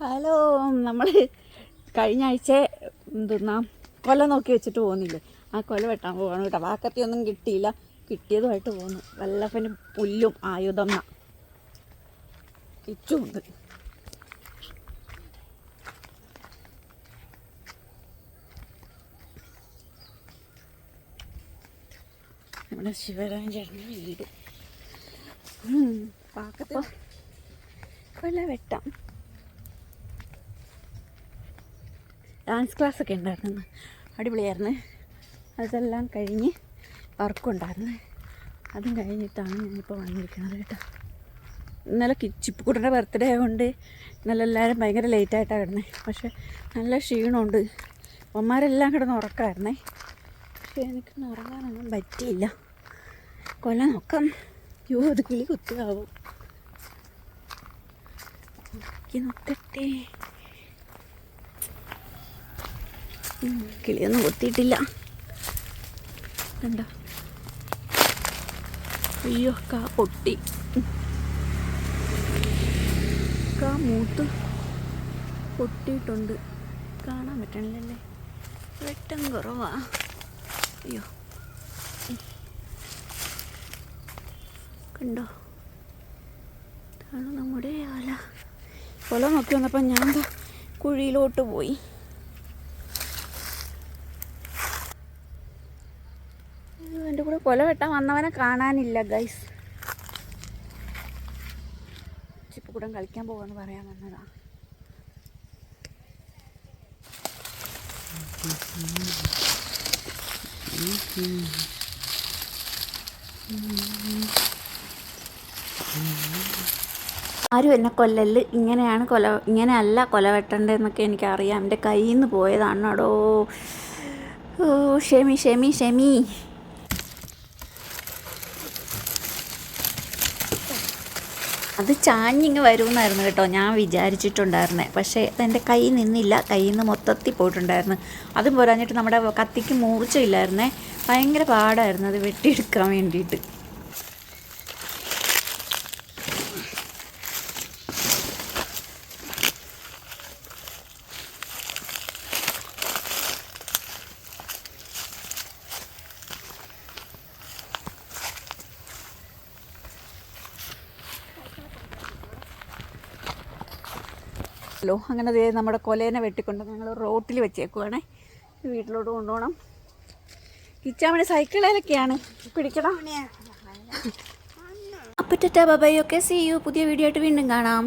Hello നമ്മൾ കഴിഞ്ഞ ആഴ്ച എന്തെന്നാ കൊല നോക്കി വെച്ചിട്ട് പോകുന്നില്ലേ? ആ കൊല വെട്ടാൻ പോവാണ് കേട്ടോ. വാക്കത്തി ഒന്നും കിട്ടിയില്ല. കിട്ടിയതുമായിട്ട് പോകുന്നു. വല്ലപ്പന് പുല്ലും ആയുധം കിറ്റും നമ്മുടെ ശിവരാജൻ ചേട്ടന്റെ വീട്. പാക്കത്തോ കൊല വെട്ടാം. ഡാൻസ് ക്ലാസ് ഒക്കെ ഉണ്ടായിരുന്നു. അടിപൊളിയായിരുന്നു. അതെല്ലാം കഴിഞ്ഞ് വർക്കുണ്ടായിരുന്നു അതും കഴിഞ്ഞിട്ടാണ് ഞാനിപ്പോൾ വന്നിരിക്കുന്നത് കേട്ടോ. ഇന്നലെ ചിപ്പുക്കുട്ടിയുടെ ബർത്ത്ഡേ ആയതുകൊണ്ട് ഇന്നലെ എല്ലാവരും ഭയങ്കര ലേറ്റായിട്ടാണ് കിടന്നത് പക്ഷെ നല്ല ക്ഷീണമുണ്ട്. അമ്മമാരെല്ലാം കിടന്ന് ഉറക്കമായിരുന്നേ പക്ഷെ എനിക്ക് ഉറങ്ങാനൊന്നും പറ്റിയില്ല. കൊല നോക്കാം. യോ അത് കിളി കുത്തുകയാവും നോക്കി നോക്കട്ടെ. കിളിയൊന്നും കൊത്തിയിട്ടില്ല. കണ്ടോ? അയ്യോ കാ പൊട്ടി. കാ മൂത്ത് പൊട്ടിയിട്ടുണ്ട്. കാണാൻ പറ്റണില്ലല്ലേ? വെട്ടം കുറവാ. അയ്യോ. കണ്ടോ? ഇതാണ് നമ്മുടെ ആല. കൊല നോക്കി വന്നപ്പോൾ ഞാൻ കുഴിയിലോട്ട് പോയി അയ്യോ, എന്റെ കൂടെ കൊല വെട്ടാൻ വന്നവനെ കാണാനില്ല ഗൈസ് ചിപ്പുകൂടം കളിക്കാൻ പോവാന്ന് പറയാൻ വന്നതാ. ആരും എന്നെ കൊല്ലല് ഇങ്ങനെയാണ് കൊല ഇങ്ങനെയല്ല കൊല വെട്ടേണ്ടതെന്നൊക്കെ എനിക്കറിയാം. എന്റെ കയ്യിൽ നിന്ന് പോയതാണോടോ? ഓ ഷെമി ഷെമി ഷെമി. അത് ചാഞ്ഞിങ്ങ് വരുമെന്നായിരുന്നു കേട്ടോ. ഞാൻ വിചാരിച്ചിട്ടുണ്ടായിരുന്നേ. പക്ഷേ അതെന്റെ കൈ നിന്നില്ല. കയ്യിൽ നിന്ന് മൊത്തത്തിൽ പോയിട്ടുണ്ടായിരുന്നു. അതും പോരാഞ്ഞിട്ട് നമ്മുടെ കത്തിക്ക് മൂർച്ചയില്ലായിരുന്നേ. ഭയങ്കര പാടായിരുന്നു അത് വെട്ടിയെടുക്കാൻ വേണ്ടിയിട്ട്. ഹലോ അങ്ങനെ ദേ നമ്മുടെ കൊലേനെ വെട്ടിക്കൊണ്ട് ഞങ്ങൾ റോട്ടിൽ വെച്ചേക്കുവാണേ. വീട്ടിലോട്ട് കൊണ്ടുപോകണം. കിച്ചാമണി സൈക്കിളിലൊക്കെയാണ്. പിടിക്കണം അപ്പോൾ ടാറ്റാ ബൈ ഒക്കെ സി യു. പുതിയ വീഡിയോ ആയിട്ട് വീണ്ടും കാണാം.